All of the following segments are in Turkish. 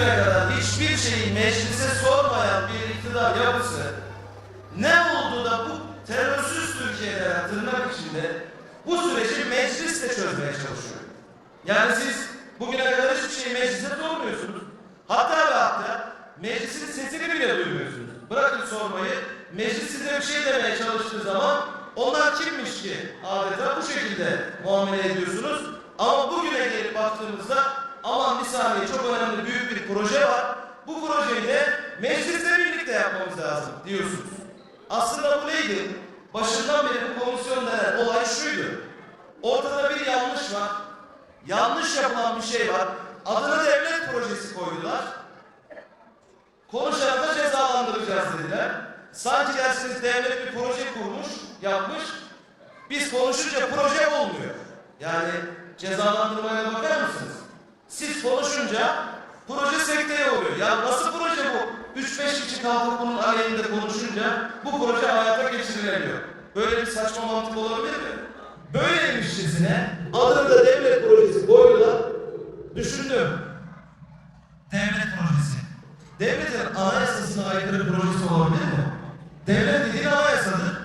bugüne kadar hiçbir şeyi meclise sormayan bir iktidar yapısı ne oldu da bu terörsüz Türkiye'de tırnak içinde bu süreci meclisle çözmeye çalışıyor. Yani siz bugüne kadar hiçbir şeyi meclise sormuyorsunuz. Hatta ve hatta meclisin sesini bile duymuyorsunuz. Bırakın sormayı, meclis size bir şey demeye çalıştığı zaman onlar kimmiş ki adeta bu şekilde muamele ediyorsunuz. Ama bugüne gelip baktığımızda aman bir saniye çok önemli büyük bir proje var. Bu projeyi de meclisle birlikte yapmamız lazım diyorsunuz. Aslında bu neydi? Başından beri bu komisyon denen olay şuydu. Ortada bir yanlış var. Yanlış yapılan bir şey var. Adına devlet projesi koydular. Konuşanı da cezalandıracağız dediler. Sanki dersiniz devlet bir proje kurmuş, yapmış. Biz konuşunca proje olmuyor. Yani cezalandırmaya bakar mısınız? Siz konuşunca proje sekteye oluyor. Ya nasıl proje bu? 3-5 kişi kalkıp bunun aleyhinde konuşunca bu proje hayata geçirilemiyor. Böyle bir saçma mantık olabilir mi? Böyleymişçesine adını da devlet projesi koydular. Düşündüm. Devlet projesi. Devletin anayasasına aykırı projesi olabilir mi? Devlet dediğin anayasadır.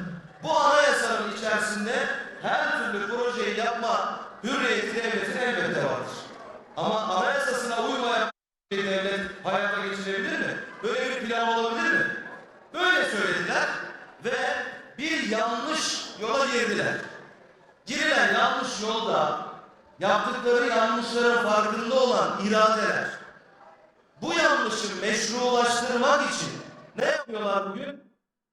Bu anayasanın içerisinde her türlü projeyi yapma hürriyeti devletin elbette vardır. Ama anayasasına uymayan bir devlet hayata geçirebilir mi? Böyle bir plan olabilir mi? Böyle söylediler ve bir yanlış yola girdiler. Girilen yanlış yolda yaptıkları yanlışların farkında olan iradeler bu yanlışı meşrulaştırmak için ne yapıyorlar bugün?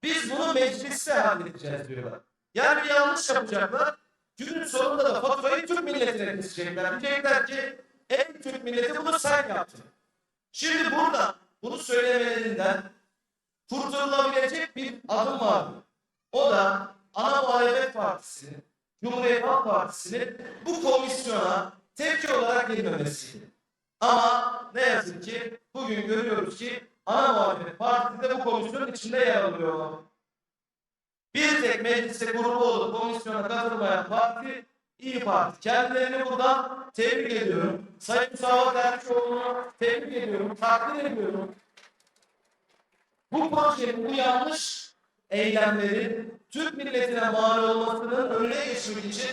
Biz bunu mecliste halledeceğiz diyorlar. Yani bir yanlış yapacaklar. Günün sonunda da faturayı Türk milletine kesecekler. Diyecekler ki ey Türk milleti bunu sen yaptın. Şimdi burada bunu söylemelerinden kurtarılabilecek bir adım var. O da ana muhalefet partisinin, Cumhuriyet Halk Partisi'nin bu komisyona tepki olarak gelmemesiydi. Ama ne yazık ki bugün görüyoruz ki ana muhalefet partisi de bu komisyonun içinde yer alıyor. Bir tek mecliste grubu olup komisyona katılmayan parti İyi Parti. Kendilerini buradan tebrik ediyorum. Sayın Mustafa Dervişoğlu'nu tebrik ediyorum. Takdir ediyorum. Bu projenin bu yanlış eylemlerin Türk milletine mal olmasının önüne geçmek için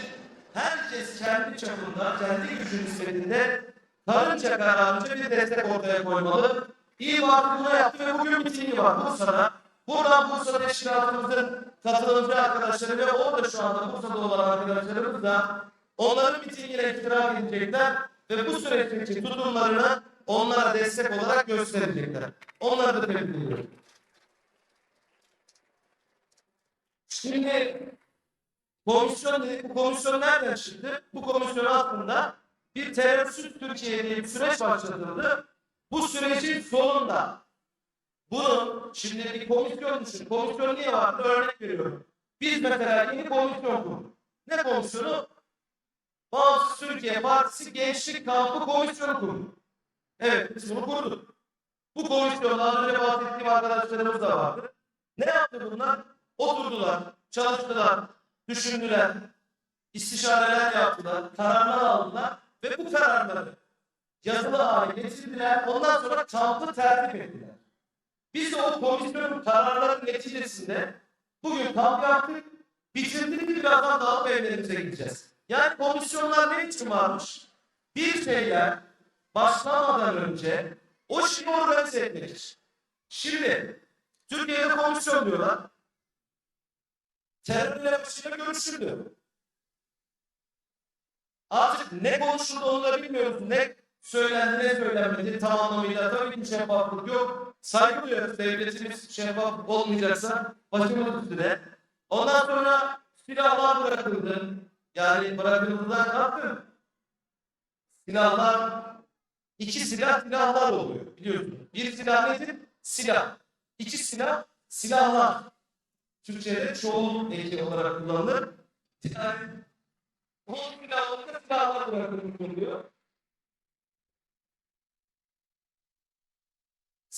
herkes kendi çapında, kendi gücü nispetinde karınca kararınca bir destek ortaya koymalı. İyi Parti bunu yaptı ve bugün mitingi var Bursa'da. Buradan Bursa Teşkilatımızın katılımcı arkadaşları ve orada şu anda Bursa'da olan arkadaşlarımız da onların mitingine iştirak edecekler ve bu süreçteki tutumlarını onlara destek olarak gösterecekler. Onları da tebrik ediyorum. Şimdi komisyon dedik, bu komisyon nereden çıktı? Bu komisyon altında bir terörsüz Türkiye diye bir süreç başlatıldı. Bu sürecin sonunda bunun şimdi bir komisyon düşün. Komisyon niye vardı? Örnek veriyorum. Biz mesela yeni komisyon kurduk. Ne komisyonu? Bağımsız Türkiye Partisi Gençlik Kampı Komisyonu kurduk. Evet biz bunu kurduk. Bu komisyonda az önce bahsettiğim arkadaşlarımız da vardı. Ne yaptı bunlar? Oturdular, çalıştılar, düşündüler, istişareler yaptılar, kararlar aldılar ve bu kararları yazılı hale getirdiler. Ondan sonra kampı tertip ettiler. Biz de o komisyonun kararları neticesinde bugün kamp yaptık, bitirdik birazdan dağılıp evlerimize gideceğiz. Yani komisyonlar ne için varmış? Bir şeyler başlamadan önce o şeyi organize etmek. Şimdi Türkiye'de komisyon diyorlar. Terörle başıyla görüşüldü. Artık ne konuşuldu onu da bilmiyoruz. Ne söylendi ne söylenmedi tam anlamıyla tabii ki şeffaflık yok. Saygı duyuyoruz. Devletimiz şeffaf olmayacaksa başımız üstüne. Ondan sonra silahlar bırakıldı. Yani bırakıldılar kalktı. Silahlar iki silah silahlar oluyor biliyorsunuz. Bir silah nedir? Silah. İki silah silahlar. Türkçe'de çoğul eki olarak kullanılır. Yani bu silahlarında silahlar bırakılmış oluyor.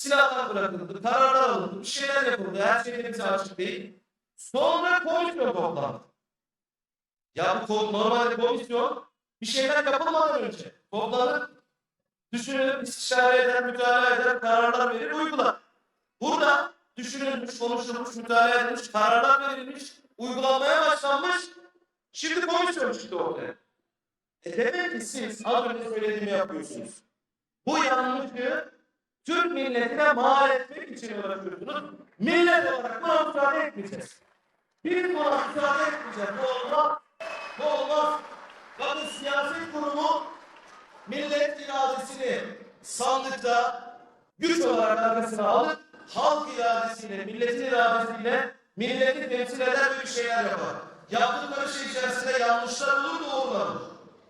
Silahlar bırakıldı, kararlar alındı, bir şeyler yapıldı. Her şey bize açık değil. Sonra komisyon toplandı. Ya bu normalde komisyon bir şeyler yapılmadan önce toplanır. Düşünülür, istişare eder, mütalaa eder, kararlar verir, uygular. Burada düşünülmüş, konuşulmuş, mütalaa edilmiş, kararlar verilmiş, uygulanmaya başlanmış. Şimdi komisyon çıktı ortaya. E demek ki siz az önce söylediğimi yapıyorsunuz. Bu yanlışı Türk milletine mal etmek için uğraşıyorsunuz. Millet olarak buna müsaade etmeyeceğiz. Biz buna müsaade etmeyeceğiz. Bu olmaz. Bu olmaz. Bakın siyasi kurumu millet iradesini sandıkta güç olarak arkasına alıp halk iradesiyle, milletin iradesiyle milleti temsil eder bir şeyler yapar. Yaptıkları şey içerisinde yanlışlar olur, doğrular olur.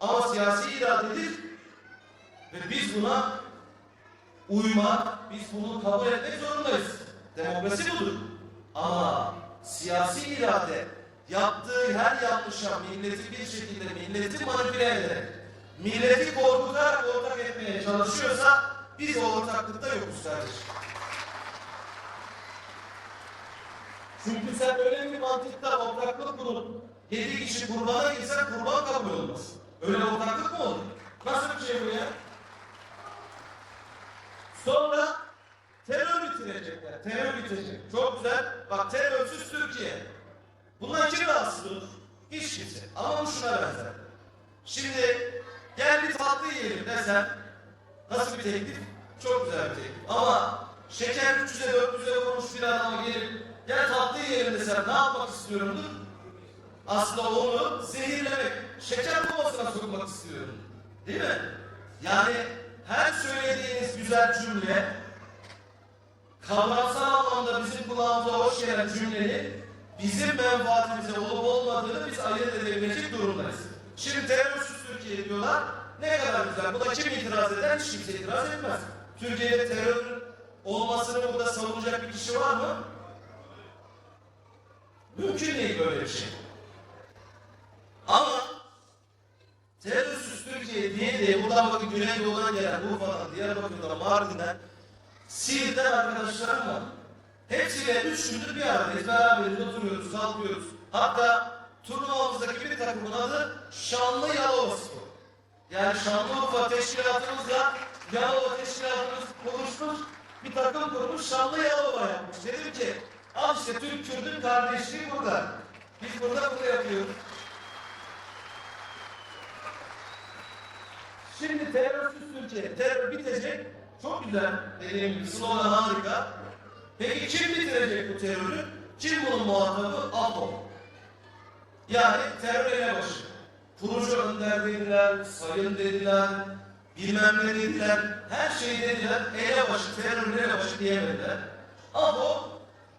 Ama siyasi iradedir ve biz buna uymak, biz bunu kabul etmek zorundayız. Demokrasi budur. Ama siyasi irade yaptığı her yanlışa milleti bir şekilde milleti manipüle ederek, milleti korkutarak ortak etmeye çalışıyorsa biz o ortaklıkta yokuz kardeşim. Çünkü sen öyle bir mantıkta ortaklık kurup yedi kişi kurbana girsen kurban kabul olmaz. Öyle ortaklık mı olur? Nasıl bir şey bu ya? Sonra terör bitirecekler. Terör bitecek. Çok güzel. Bak terörsüz Türkiye. Bundan kim rahatsız olur? Hiç kimse. Ama bu şuna benzer. Şimdi gel bir tatlı yiyelim desen nasıl bir teklif? Çok güzel bir teklif. Ama şeker 300'e 400'e vurmuş bir adama gelip gel tatlı yiyelim desen ne yapmak istiyorumdur? Aslında onu zehirlemek, şeker komasına sokmak istiyorum. Değil mi? Yani her söylediğiniz güzel cümle kavramsal anlamda bizim kulağımıza hoş gelen cümlenin bizim menfaatimize olup olmadığını biz ayırt edebilecek durumdayız. Şimdi terörsüz Türkiye diyorlar. Ne kadar güzel. Buna kim itiraz eder? Hiç kimse itiraz etmez. Türkiye'de terör olmasını burada savunacak bir kişi var mı? Mümkün değil böyle bir şey. Ama terörsüz Türkiye diye diye buradan bakın Güneydoğu'dan gelen Urfa'dan, Diyarbakır'dan, Mardin'den, Siirt'ten arkadaşlarım var. Hepsiyle üç gündür bir aradayız. Beraberiz, oturuyoruz, kalkıyoruz. Hatta turnuvamızdaki bir takımın adı Şanlı Yalova Spor. Yani Şanlıurfa teşkilatımızla Yalova teşkilatımız konuşmuş, bir takım kurmuş, Şanlı Yalova yapmış. Dedim ki, al işte Türk Kürdün kardeşliği burada. Biz burada bunu yapıyoruz. Şimdi terörsüz Türkiye, terör bitecek. Çok güzel dediğim gibi slogan harika. Peki kim bitirecek bu terörü? Kim bunun muhatabı? APO. Yani terör elebaşı. Kurucu önder dediler, sayın dediler, bilmem ne dediler, her şeyi dediler, elebaşı, terörün elebaşı diyemediler. APO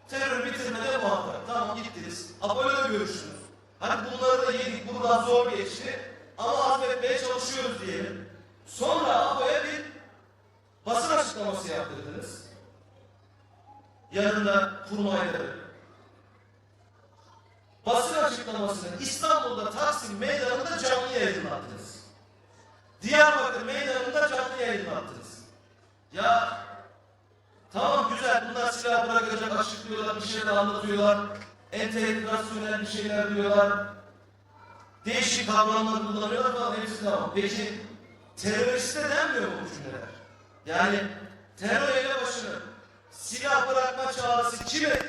terör bitirmede muhatap. Tamam gittiniz. APO'yla da görüştünüz. Hani bunları da yedik, buradan zor geçti. Ama affetmeye çalışıyoruz diyelim. Sonra APO'ya bir basın açıklaması yaptırdınız. Yanında kurmayları. Basın açıklamasını İstanbul'da Taksim Meydanı'nda canlı yayınlattınız. Diyarbakır Meydanı'nda canlı yayınlattınız. Ya tamam güzel bunlar silah bırakacak açıklıyorlar, bir şeyler anlatıyorlar. Entelektüel bir şeyler diyorlar. Değişik kavramlar kullanıyorlar falan hepsi tamam. Peki teröriste denmiyor bu cümleler? Yani terör elebaşını silah bırakma çağrısı kime?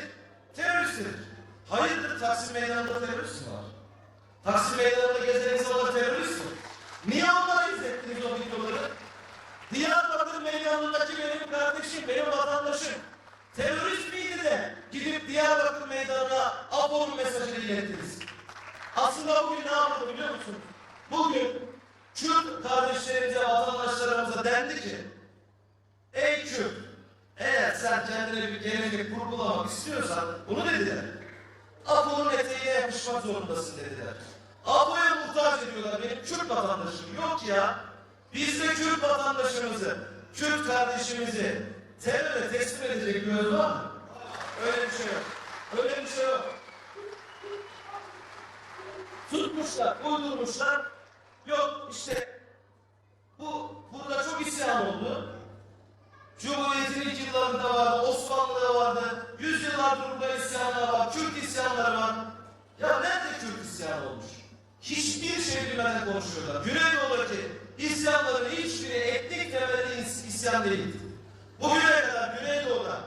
Teröristtir. Hayırdır Taksim Meydanı'nda terörist mi var? Taksim Meydanı'nda gezen insanlar terörist mi? Niye onlara izlettiniz o videoları? Diyarbakır Meydanı'ndaki benim kardeşim, benim vatandaşım terörist miydi de gidip Diyarbakır Meydanı'na APO'nun mesajını ilettiniz? Aslında bugün ne yapıldı biliyor musun? Bugün Kürt kardeşlerimize, vatandaşlarımıza dendi ki Ey Kürt, eğer sen kendine bir gelecek kurgulamak istiyorsan bunu dediler. Apo'nun eteğine yapışmak zorundasın dediler. Apo'ya muhtaç ediyorlar benim Kürt vatandaşım. Yok ya, biz de Kürt vatandaşımızı, Kürt kardeşimizi teröre teslim edecek bir var mı? Öyle bir şey yok. Öyle bir şey yok. Tutmuşlar, uydurmuşlar. Yok işte bu burada çok isyan oldu. Cumhuriyet'in ilk yıllarında vardı, Osmanlı'da vardı, yüzyıllardır burada isyanlar var, Kürt isyanları var. Ya nerede Kürt isyanı olmuş? Hiçbir şey bilmeden konuşuyorlar. Güneydoğu'daki isyanların hiçbiri etnik temelli is- isyan değildi. Bugüne kadar Güneydoğu'da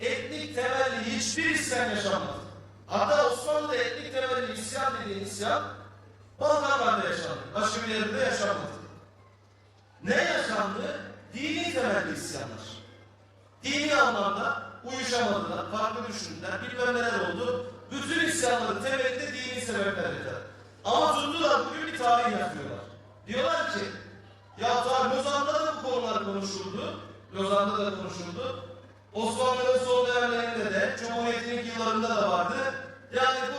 etnik temelli hiçbir isyan yaşanmadı. Hatta Osmanlı'da etnik temelli isyan dediğin isyan Balkanlarda yaşandı. Başka bir yerde yaşanmadı. Ne yaşandı? Dini temelli isyanlar. Dini anlamda uyuşamadılar, farklı düşündüler, bilmem neler oldu. Bütün isyanların temelinde dini sebeplerdi. Ama tuttular bugün bir tarih yazıyorlar. Diyorlar ki, ya ta Lozan'da da bu konular konuşuldu. Lozan'da da konuşuldu. Osmanlı'nın son dönemlerinde de, Cumhuriyet'in yıllarında da vardı. Yani burada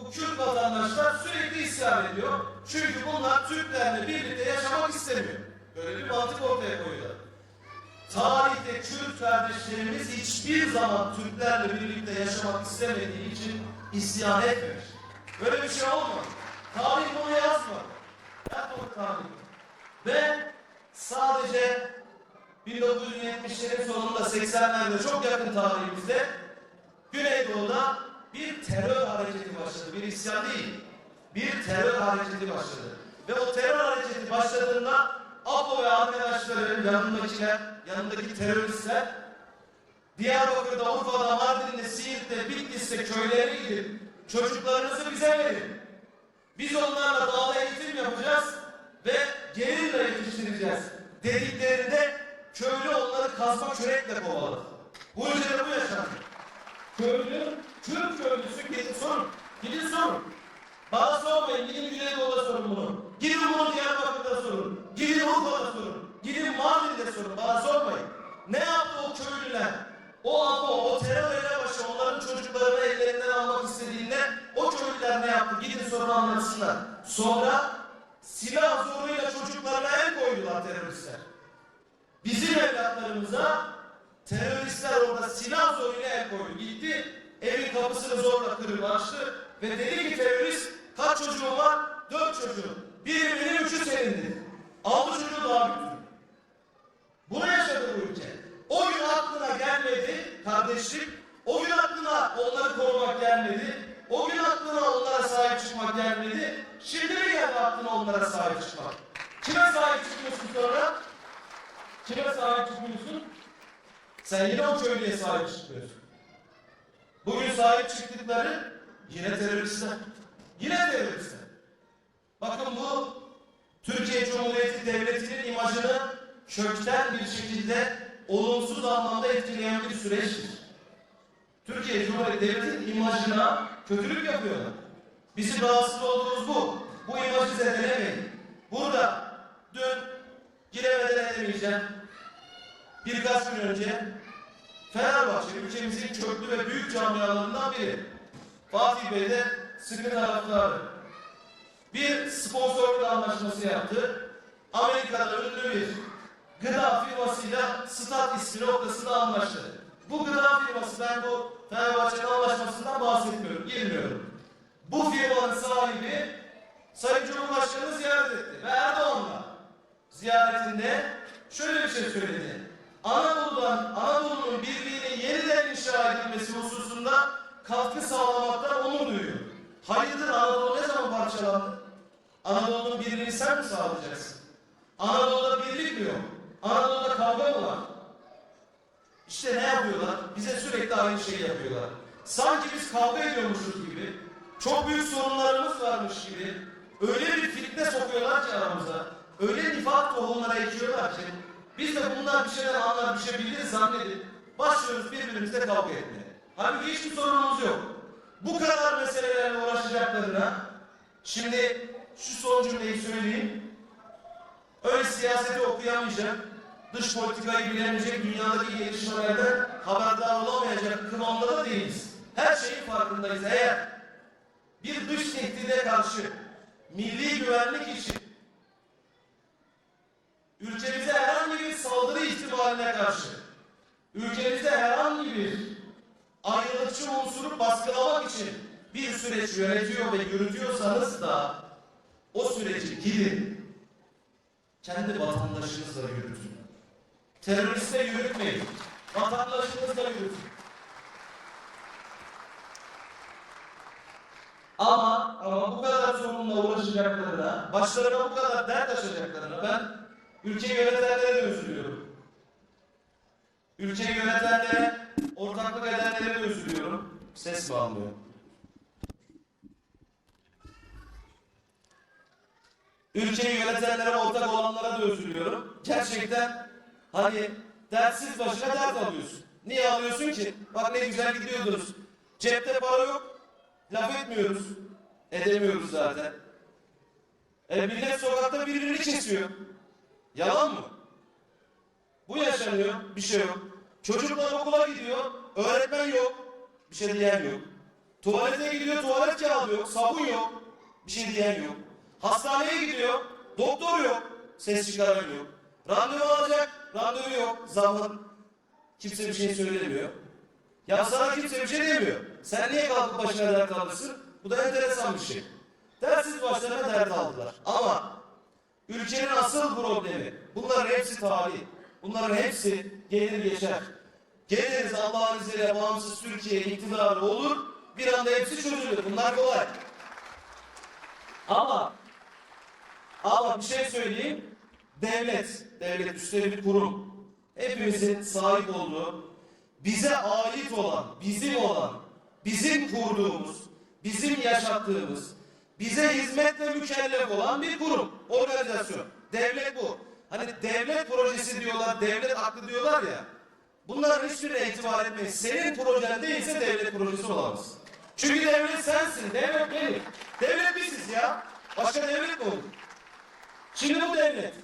bu Kürt vatandaşlar sürekli isyan ediyor. Çünkü bunlar Türklerle birlikte yaşamak istemiyor. Böyle bir mantık ortaya koyuyorlar. Tarihte Kürt kardeşlerimiz hiçbir zaman Türklerle birlikte yaşamak istemediği için isyan etmemiş. Böyle bir şey olmadı. Tarih bunu yazmadı. Yazmadı tarih. Ve sadece 1970'lerin sonunda 80'lerde çok yakın tarihimizde Güneydoğu'da bir terör hareketi başladı. Bir isyan değil. Bir terör hareketi başladı. Ve o terör hareketi başladığında Apo ve arkadaşları, yanındakiler, yanındaki teröristler Diyarbakır'da, Urfa'da, Mardin'de, Siirt'te, Bitlis'te köylerine gidip çocuklarınızı bize verin. Biz onlarla dağda eğitim yapacağız ve gerilla yetiştireceğiz dediklerinde köylü onları kazma kürekle kovaladı. Bu ülkede bu yaşandı. Köylü, Kürt köylüsü gidin sorun. Gidin sorun. Bana sormayın, gidin Güneydoğu'da sorun bunu. Gidin bunu Diyarbakır'da sorun. Gidin Urfa'da sorun. Gidin Mardin'de sorun. Bana sormayın. Ne yaptı o köylüler? O APO, o terör elebaşı onların çocuklarını ellerinden almak istediğinde o köylüler ne yaptı? Gidin sorun anlatsınlar. Sonra silah zoruyla çocuklarına el koydular teröristler. Bizim evlatlarımıza teröristler orada silah zoruyla el koydu. Gitti evin kapısını zorla kırıp açtı ve dedi ki terörist kaç çocuğun var? Dört çocuğun. Biri benim, üçü senin dedi. Aldı çocuğu daha büyüttü. Bunu yaşadı bu ülke. O gün aklına gelmedi kardeşlik. O gün aklına onları korumak gelmedi. O gün aklına onlara sahip çıkmak gelmedi. Şimdi mi geldi aklına onlara sahip çıkmak? Kime sahip çıkıyorsun sonra? Kime sahip çıkmıyorsun? Sen yine o köylüye sahip çıkmıyorsun. Bugün sahip çıktıkları yine teröristler. Yine teröristler. Bakın bu Türkiye Cumhuriyeti Devleti'nin imajını kökten bir şekilde olumsuz anlamda etkileyen bir süreçtir. Türkiye Cumhuriyeti Devleti'nin imajına kötülük yapıyorlar. Bizim rahatsız olduğumuz bu. Bu imajı zedelemeyin. Burada dün giremeden edemeyeceğim. Birkaç gün önce Fenerbahçe ülkemizin köklü ve büyük camialarından biri. Fatih Bey de sıkı taraftarı. Bir sponsorluk anlaşması yaptı. Amerika'da ünlü bir gıda firmasıyla stat ismi noktasında anlaştı. Bu gıda firması ben bu Fenerbahçe'nin anlaşmasından bahsetmiyorum, girmiyorum. Bu firmanın sahibi Sayın Cumhurbaşkanı ziyaret etti ve Erdoğan'la ziyaretinde şöyle bir şey söyledi. Anadolu'dan, Anadolu'nun birliğinin yeniden inşa edilmesi hususunda katkı sağlamaktan onur duyuyor. Hayırdır Anadolu ne zaman parçalandı? Anadolu'nun birliğini sen mi sağlayacaksın? Anadolu'da birlik mi yok? Anadolu'da kavga mı var? İşte ne yapıyorlar? Bize sürekli aynı şeyi yapıyorlar. Sanki biz kavga ediyormuşuz gibi, çok büyük sorunlarımız varmış gibi, öyle bir fitne sokuyorlar ki aramıza, öyle nifak tohumlara ekiyorlar ki, biz de bundan bir şeyler anlar, bir şey biliriz zannedip, başlıyoruz birbirimizle kavga etmeye. Halbuki hiçbir sorunumuz yok. Bu kadar meselelerle uğraşacaklarına, şimdi şu son cümleyi söyleyeyim, Öyle siyaseti okuyamayacak, dış politikayı bilemeyecek, dünyadaki gelişmelerden haberdar olamayacak kıvamda da değiliz. Her şeyin farkındayız. Eğer bir dış tehdide karşı milli güvenlik için ülkemize herhangi bir saldırı ihtimaline karşı ülkemizde herhangi bir ayrılıkçı unsuru baskılamak için bir süreç yönetiyor ve yürütüyorsanız da o süreci gidin kendi vatandaşınızla yürütün. Teröristle yürütmeyin. Vatandaşınızla yürütün. Ama ama bu kadar sorunla uğraşacaklarına, başlarına bu kadar dert açacaklarına ben ülkeyi yönetenlere de üzülüyorum. Ülkeyi yönetenlere, ortaklık edenlere de üzülüyorum. Ses mi almıyor? Ülkeyi yönetenlere, ortak olanlara da üzülüyorum. Gerçekten hani dertsiz başına dert alıyorsun. Niye alıyorsun ki? Bak ne güzel gidiyordunuz. Cepte para yok. Laf etmiyoruz. Edemiyoruz zaten. E millet sokakta birbirini kesiyor. Yalan mı? Bu yaşanıyor. Bir şey yok. Çocuklar okula gidiyor. Öğretmen yok. Bir şey diyen yok. Tuvalete gidiyor. Tuvalet kağıdı yok. Sabun yok. Bir şey diyen yok. Hastaneye gidiyor. Doktor yok. Ses çıkaran yok. Randevu alacak. Randevu yok. Zaman. Kimse bir şey söylemiyor. Ya sana kimse bir şey demiyor. Sen niye kalkıp başına dert alırsın? Bu da enteresan bir şey. Dersiz başlarına dert aldılar. Ama ülkenin asıl problemi, bunların hepsi tarih. Bunların hepsi gelir geçer. Geliriz Allah'ın izniyle bağımsız Türkiye iktidarı olur, bir anda hepsi çözülür. Bunlar kolay. Ama ama bir şey söyleyeyim. Devlet, devlet üstleri bir kurum. Hepimizin sahip olduğu, bize ait olan, bizim olan, bizim kurduğumuz, bizim yaşattığımız, bize hizmetle mükellef olan bir kurum, organizasyon. Devlet bu. Hani devlet projesi diyorlar, devlet aklı diyorlar ya. Bunların hiçbirine itibar etmeyin. Senin projen değilse devlet projesi olamaz. Çünkü devlet sensin, devlet benim. Devlet biziz ya. Başka devlet mi olur? Şimdi bu devlet.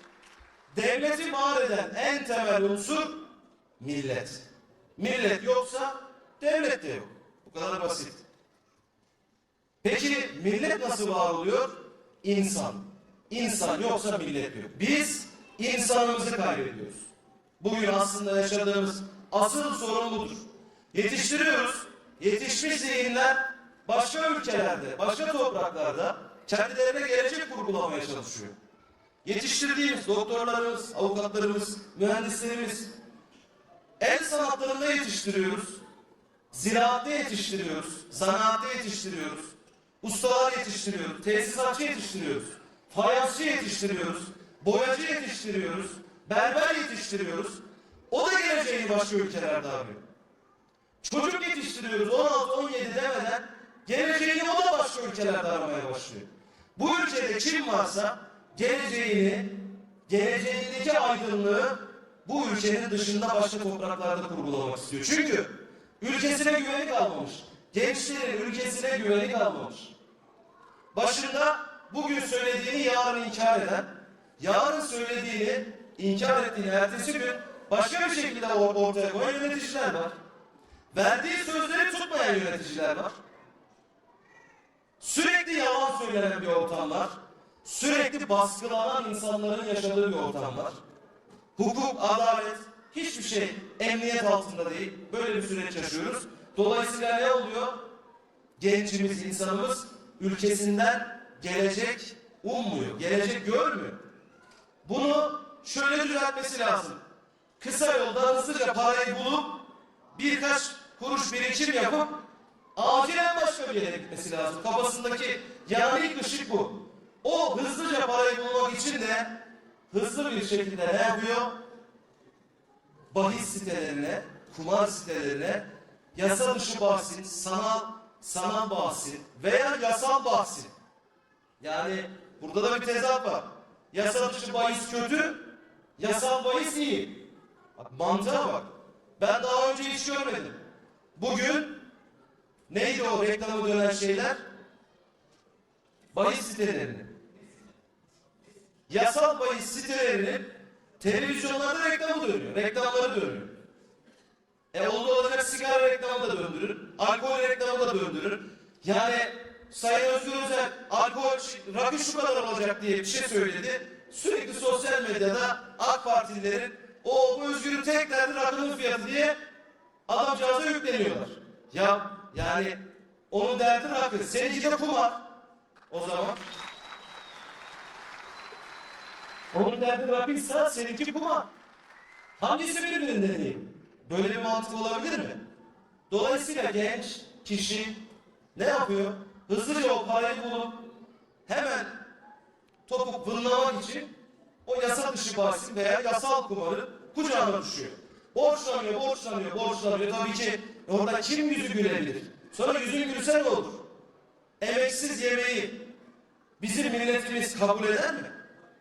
Devleti var eden en temel unsur millet. Millet yoksa devlet de yok. Bu kadar basit. Peki millet nasıl var oluyor? İnsan. İnsan yoksa millet yok. Biz insanımızı kaybediyoruz. Bugün aslında yaşadığımız asıl sorun budur. Yetiştiriyoruz. Yetişmiş zihinler başka ülkelerde, başka topraklarda kendilerine gelecek kurgulamaya çalışıyor. Yetiştirdiğimiz doktorlarımız, avukatlarımız, mühendislerimiz el sanatlarında yetiştiriyoruz. Ziraatte yetiştiriyoruz. Zanaatte yetiştiriyoruz. Ustalar yetiştiriyoruz. Tesisatçı yetiştiriyoruz. Fayansçı yetiştiriyoruz. Boyacı yetiştiriyoruz. Berber yetiştiriyoruz. O da geleceğini başka ülkelerde arıyor. Çocuk yetiştiriyoruz 16-17 demeden geleceğini o da başka ülkelerde aramaya başlıyor. Bu ülkede kim varsa geleceğini, geleceğindeki aydınlığı bu ülkenin dışında başka topraklarda kurgulamak istiyor. Çünkü ülkesine güveni kalmamış. Gençlerin ülkesine güveni kalmamış. Başında bugün söylediğini yarın inkar eden, yarın söylediğini inkar ettiğini ertesi gün başka bir şekilde or- ortaya koyan yöneticiler var. Verdiği sözleri tutmayan yöneticiler var. Sürekli yalan söylenen bir ortam var. Sürekli baskılanan insanların yaşadığı bir ortam var. Hukuk, adalet, hiçbir şey emniyet altında değil. Böyle bir süreç yaşıyoruz. Dolayısıyla ne oluyor? Gencimiz, insanımız ülkesinden gelecek ummuyor, gelecek görmüyor. Bunu şöyle düzeltmesi lazım. Kısa yolda hızlıca parayı bulup birkaç kuruş birikim yapıp acilen başka bir yere gitmesi lazım. Kafasındaki yani ışık bu. O hızlıca parayı bulmak için de hızlı bir şekilde ne yapıyor? Bahis sitelerine, kumar sitelerine, yasa dışı bahsin, sanal, sanal bahsin veya yasal bahsin. Yani burada da bir tezat var. Yasa dışı bahis kötü, yasal bahis iyi. Bak mantığa bak. Ben daha önce hiç görmedim. Bugün neydi o reklamı dönen şeyler? Bahis sitelerini. Yasal bahis sitelerinin televizyonlarda reklamı dönüyor. Reklamları dönüyor. E oldu olacak sigara reklamı da döndürün. Alkol reklamı da döndürün. Yani Sayın Özgür Özel alkol rakı şu kadar olacak diye bir şey söyledi. Sürekli sosyal medyada AK Partililerin o bu Özgür'ün tek derdi rakının fiyatı diye adamcağıza yükleniyorlar. Ya yani onun derdi rakı. Seninki de kumar. O zaman. Onun derdi rakıysa seninki kumar. Hangisi birbirinden iyi? Böyle bir mantık olabilir mi? Dolayısıyla genç kişi ne yapıyor? Hızlıca o parayı bulup hemen topu fırlamak için o yasa dışı bahisin veya yasal kumarı kucağına düşüyor. Borçlanıyor, borçlanıyor, borçlanıyor. Tabii ki orada kim yüzü gülebilir? Sonra yüzün gülse ne olur? Emeksiz yemeği bizim milletimiz kabul eder mi?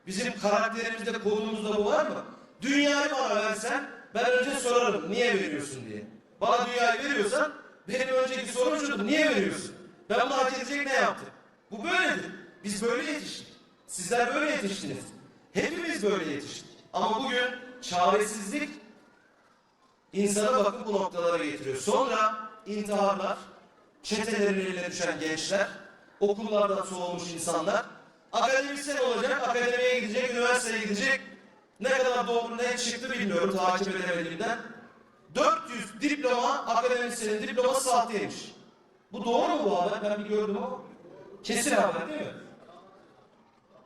Bizim karakterimizde, kodumuzda bu var mı? Dünyayı bana versen ben önce sorarım niye veriyorsun diye. Bana dünyayı veriyorsan benim önceki sorum şudur niye veriyorsun? Ben bunu hak edecek ne yaptım? Bu böyledir. Biz böyle yetiştik. Sizler böyle yetiştiniz. Hepimiz böyle yetiştik. Ama bugün çaresizlik insanı bakın bu noktalara getiriyor. Sonra intiharlar, çetelerin düşen gençler, okullardan soğumuş insanlar, akademisyen olacak, akademiye gidecek, üniversiteye gidecek. Ne kadar doğru ne çıktı bilmiyorum takip edemediğimden. 400 diploma, akademisyenin diploması sahteymiş. Bu doğru mu bu haber? Ben bir gördüm ama. Kesin haber değil mi?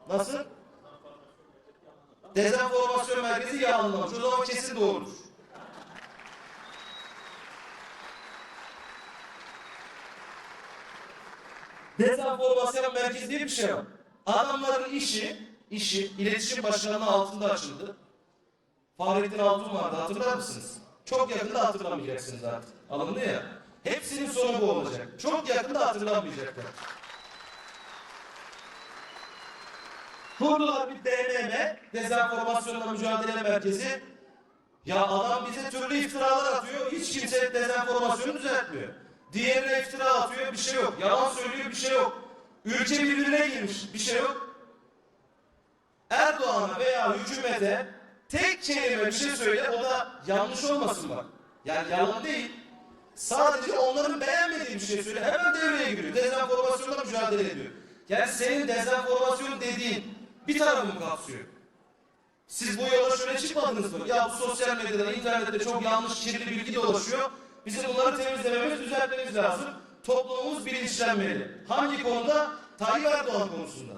Nasıl? Dezenformasyon merkezi yalanlamış. O zaman kesin doğrudur. Dezenformasyon merkezi diye bir şey var. Adamların işi, işi iletişim başkanının altında açıldı. Fahrettin Altun vardı hatırlar mısınız? Çok yakında hatırlamayacaksınız artık. Alındı ya. Hepsinin sonu bu olacak. Çok yakında hatırlamayacaklar. Kurdular bir DMM, Dezenformasyonla Mücadele Merkezi. Ya adam bize türlü iftiralar atıyor, hiç kimse dezenformasyonu düzeltmiyor. Diğerine iftira atıyor, bir şey yok. Yalan söylüyor, bir şey yok. Ülke birbirine girmiş, bir şey yok. Erdoğan'a veya hükümete tek kelime bir şey söyle, o da yanlış olmasın bak. Yani yalan değil. Sadece onların beğenmediği bir şey söyle, hemen devreye giriyor. Dezenformasyonla mücadele ediyor. Yani senin dezenformasyon dediğin bir tarafını kapsıyor. Siz bu yola şöyle çıkmadınız mı? Ya bu sosyal medyada, internette çok yanlış, kirli bilgi dolaşıyor. Bizim bunları temizlememiz, düzeltmemiz lazım. Toplumumuz bilinçlenmeli. Hangi konuda? Tayyip Erdoğan konusunda.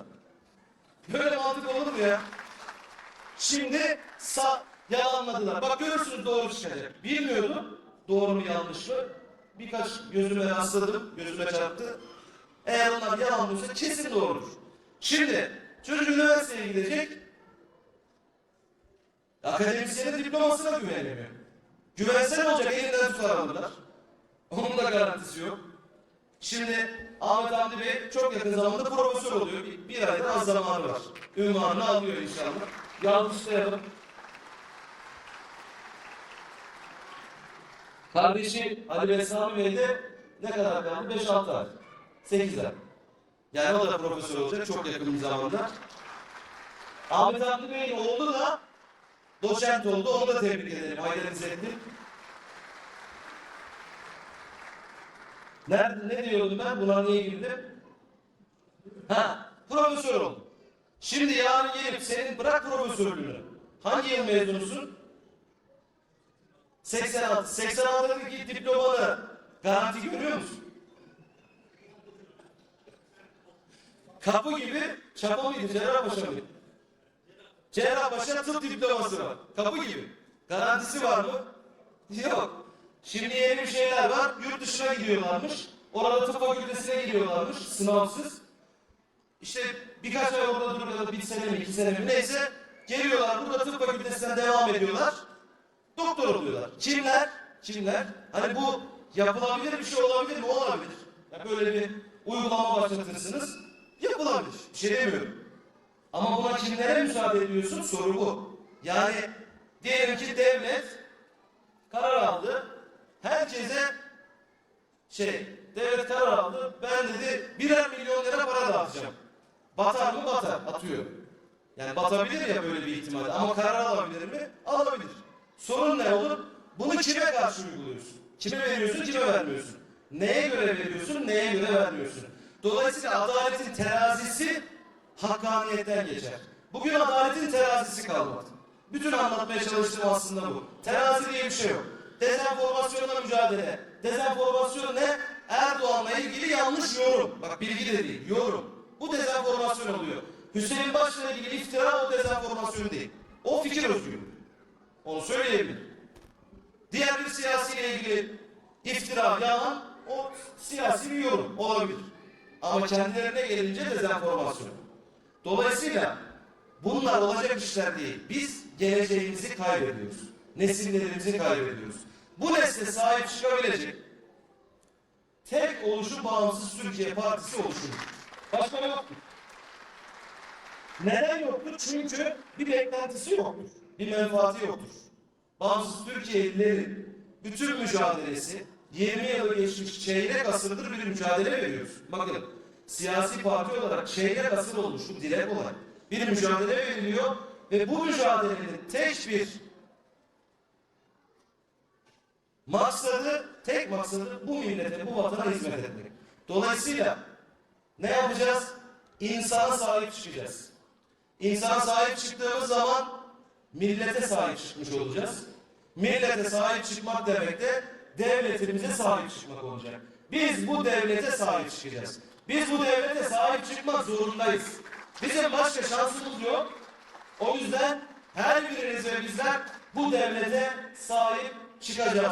Böyle mantık olur mu ya? Şimdi sa yalanladılar. Bak görürsünüz doğru çıkacak. Bilmiyordum doğru mu yanlış mı. Birkaç gözüme rastladım, gözüme çarptı. Eğer onlar yalanlıyorsa kesin doğrudur. Şimdi çocuk üniversiteye gidecek. Akademisyenin diplomasına güvenemiyor. Güvense ne olacak? Elinden tutar alırlar. Onun da garantisi yok. Şimdi Ahmet Hamdi Bey çok yakın zamanda profesör oluyor. Bir, bir ayda az zamanı var. Ünvanını alıyor inşallah. Yanlışlayalım. Kardeşi Ali Besami Bey de ne kadar kaldı? 5-6 ay. 8 ay. Yani o da profesör olacak çok yakın bir zamanda. Ahmet Hamdi Bey'in oğlu da doçent oldu. Onu da tebrik ederim. Haydar İzzettin. Nerede, ne diyordum ben? Buna niye girdim? Ha, profesör oldum. Şimdi yarın gelip senin bırak profesörlüğünü. Hangi yıl mezunusun? 86. 86'daki diplomanı garanti görüyor musun? Kapı gibi çapa mıydı? Cerrahpaşa mıydı? Cerrahpaşa tıp diploması var. Kapı gibi. Garantisi var mı? Yok. Şimdi yeni bir şeyler var. Yurt dışına gidiyorlarmış. Orada tıp fakültesine gidiyorlarmış. Sınavsız. İşte birkaç ay orada duruyorlar. Bir sene mi, iki sene mi neyse. Geliyorlar burada tıp fakültesinden devam ediyorlar. Doktor oluyorlar. Kimler? Kimler? Hani bu yapılabilir bir şey olabilir mi? Olabilir. Ya böyle bir uygulama başlatırsınız. Yapılabilir. Bir şey demiyorum. Ama buna kimlere müsaade ediyorsun? Soru bu. Yani diyelim ki devlet karar aldı. Herkese şey devlet karar aldı. Ben dedi birer milyon lira para dağıtacağım. Batar mı batar? Atıyor. Yani batabilir ya böyle bir ihtimalle. Ama karar alabilir mi? Alabilir. Sorun ne olur? Bunu kime karşı uyguluyorsun? Kime veriyorsun, kime vermiyorsun? Neye göre veriyorsun, neye göre vermiyorsun? Dolayısıyla adaletin terazisi hakkaniyetten geçer. Bugün adaletin terazisi kalmadı. Bütün anlatmaya çalıştığım aslında bu. Terazi diye bir şey yok. Dezenformasyonla mücadele. Dezenformasyon ne? Erdoğan'la ilgili yanlış yorum. Bak bilgi de değil, yorum. Bu dezenformasyon oluyor. Hüseyin Baş'la ilgili iftira o dezenformasyon değil. O fikir özgürlüğü. Onu söyleyebilirim. Diğer bir siyasiyle ilgili iftira, yalan o siyasi bir yorum olabilir. Ama kendilerine gelince dezenformasyon. Dolayısıyla Bunlar olacak işler değil. Biz geleceğimizi kaybediyoruz. Nesillerimizi kaybediyoruz. Bu nesle sahip çıkabilecek tek oluşum bağımsız Türkiye Partisi oluşumu. Başka yoktur. Neden yoktur? Çünkü bir beklentisi yoktur. Bir menfaati yoktur. Bağımsız Türkiye'lilerin bütün mücadelesi 20 yılı geçmiş çeyrek asırdır bir mücadele veriyoruz. Bakın siyasi parti olarak çeyrek asır olmuş bu direkt olarak. Bir mücadele veriliyor ve bu mücadelenin tek bir maksadı, tek maksadı bu millete, bu vatana hizmet etmek. Dolayısıyla ne yapacağız? İnsana sahip çıkacağız. İnsana sahip çıktığımız zaman millete sahip çıkmış olacağız. Millete sahip çıkmak demek de devletimize sahip çıkmak olacak. Biz bu devlete sahip çıkacağız. Biz bu devlete sahip çıkmak zorundayız. Bizim başka şansımız yok. O yüzden her biriniz ve bizler bu devlete sahip çıkacağız.